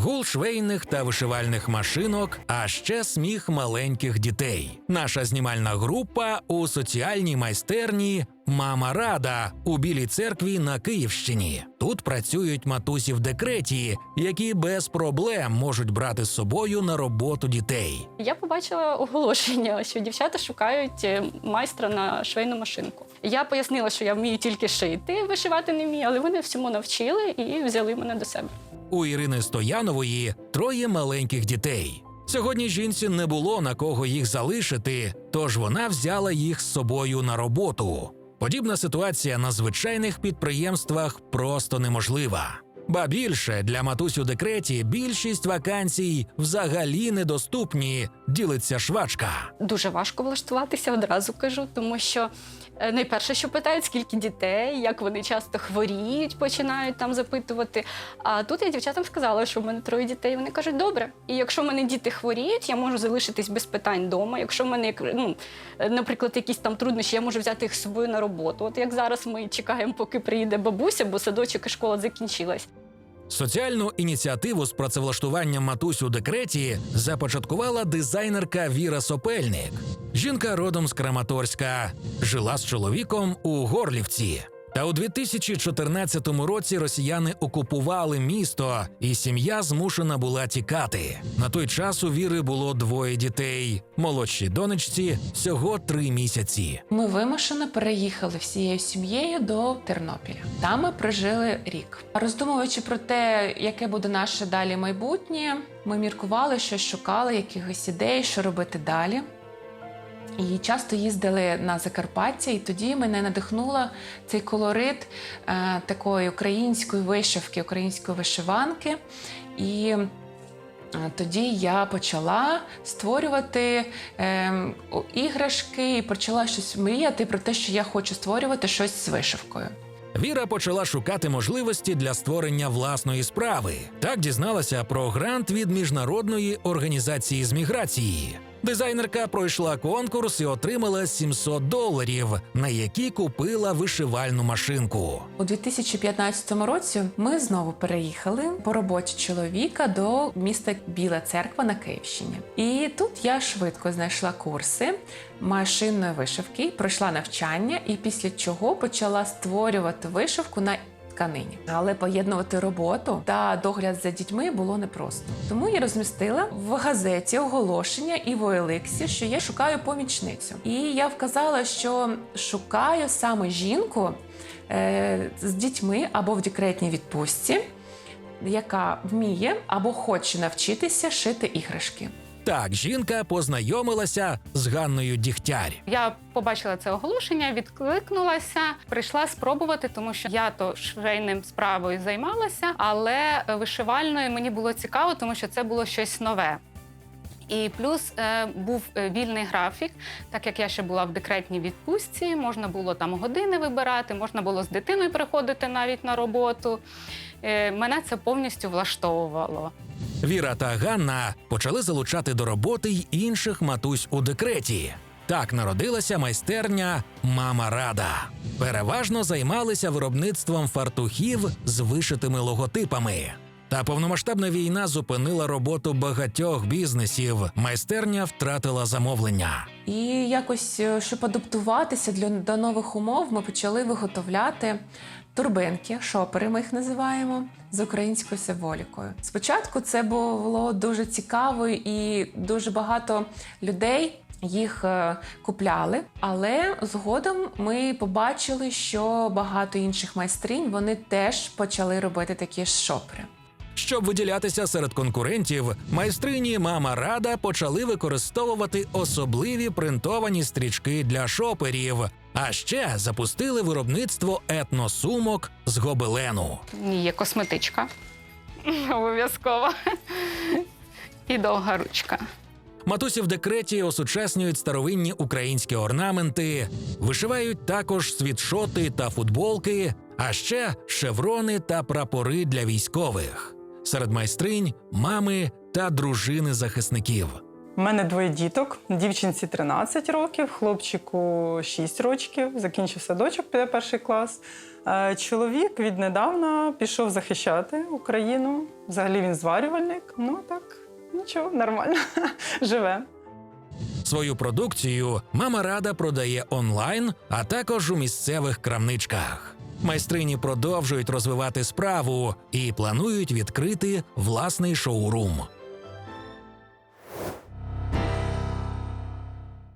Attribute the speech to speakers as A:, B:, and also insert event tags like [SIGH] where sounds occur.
A: гул швейних та вишивальних машинок, а ще сміх маленьких дітей. Наша знімальна група у соціальній майстерні Мама Рада у Білій церкві на Київщині. Тут працюють матусі в декреті, які без проблем можуть брати з собою на роботу дітей.
B: Я побачила оголошення, що дівчата шукають е, майстра на швейну машинку. Я пояснила, що я вмію тільки шити, вишивати не вмію, але вони всьому навчили і взяли мене до себе.
A: У Ірини Стоянової троє маленьких дітей. Сьогодні жінці не було на кого їх залишити, тож вона взяла їх з собою на роботу. Подібна ситуація на звичайних підприємствах просто неможлива. Ба більше для матусь у декреті більшість вакансій взагалі недоступні, ділиться швачка.
B: Дуже важко влаштуватися, одразу кажу, тому що е, найперше, що питають, скільки дітей, як вони часто хворіють, починають там запитувати. А тут я дівчатам сказала, що в мене троє дітей. Вони кажуть, добре. І якщо в мене діти хворіють, я можу залишитись без питань вдома. Якщо в мене, ну, е, наприклад, якісь там труднощі, я можу взяти їх з собою на роботу. От як зараз ми чекаємо, поки приїде бабуся, бо садочок і школа закінчилась.
A: Соціальну ініціативу з працевлаштуванням матусь у декреті започаткувала дизайнерка Віра Сопельник. Жінка родом з Краматорська, жила з чоловіком у Горлівці. Та у 2014 році росіяни окупували місто, і сім'я змушена була тікати. На той час у Віри було двоє дітей. Молодшій донечці всього три місяці.
C: Ми вимушено переїхали всією сім'єю до Тернопіля. Там ми прожили рік. Роздумуючи про те, яке буде наше далі майбутнє, ми міркували, що шукали якихось ідей, що робити далі. І часто їздили на Закарпаття, і тоді мене надихнула цей колорит е, такої української вишивки, української вишиванки. І е, тоді я почала створювати е, іграшки і почала щось мріяти про те, що я хочу створювати щось з вишивкою.
A: Віра почала шукати можливості для створення власної справи. Так дізналася про грант від міжнародної організації з міграції. Дизайнерка пройшла конкурс і отримала 700 доларів, на які купила вишивальну машинку.
C: У 2015 році ми знову переїхали по роботі чоловіка до міста Біла Церква на Київщині. І тут я швидко знайшла курси машинної вишивки, пройшла навчання, і після чого почала створювати вишивку на тканині. Але поєднувати роботу та догляд за дітьми було непросто. Тому я розмістила в газеті оголошення і в OLX, що я шукаю помічницю. І я вказала, що шукаю саме жінку е, з дітьми або в декретній відпустці, яка вміє або хоче навчитися шити іграшки.
A: Так, жінка познайомилася з Ганною Дігтяр.
D: Я побачила це оголошення, відкликнулася, прийшла спробувати, тому що я то швейним справою займалася, але вишивальною мені було цікаво, тому що це було щось нове. І плюс е, був е, вільний графік, так як я ще була в декретній відпустці, можна було там години вибирати, можна було з дитиною приходити навіть на роботу. Е, мене це повністю влаштовувало.
A: Віра та Ганна почали залучати до роботи й інших матусь у декреті. Так народилася майстерня Мама Рада. Переважно займалися виробництвом фартухів з вишитими логотипами. Та повномасштабна війна зупинила роботу багатьох бізнесів. Майстерня втратила замовлення.
C: І якось, е, щоб адаптуватися для, до нових умов, ми почали виготовляти турбинки, шопери ми їх називаємо, з українською символікою. Спочатку це було дуже цікаво і дуже багато людей. Їх е, купляли, але згодом ми побачили, що багато інших майстринь вони теж почали робити такі ж шопери.
A: Щоб виділятися серед конкурентів, майстрині Мама Рада почали використовувати особливі принтовані стрічки для шоперів. А ще запустили виробництво етносумок з гобелену.
D: Є косметичка. [LAUGHS] Обов'язково. І довга ручка.
A: Матусі в декреті осучаснюють старовинні українські орнаменти, вишивають також світшоти та футболки, а ще шеврони та прапори для військових. Серед майстринь мами та дружини захисників.
E: У мене двоє діток. Дівчинці 13 років, хлопчику 6 років. Закінчив садочок, піде перший клас. Е, Чоловік віднедавна пішов захищати Україну. Взагалі він зварювальник. Ну так, нічого, нормально. [LAUGHS] Живе.
A: Свою продукцію мама рада продає онлайн, а також у місцевих крамничках. Майстрині продовжують розвивати справу і планують відкрити власний шоурум.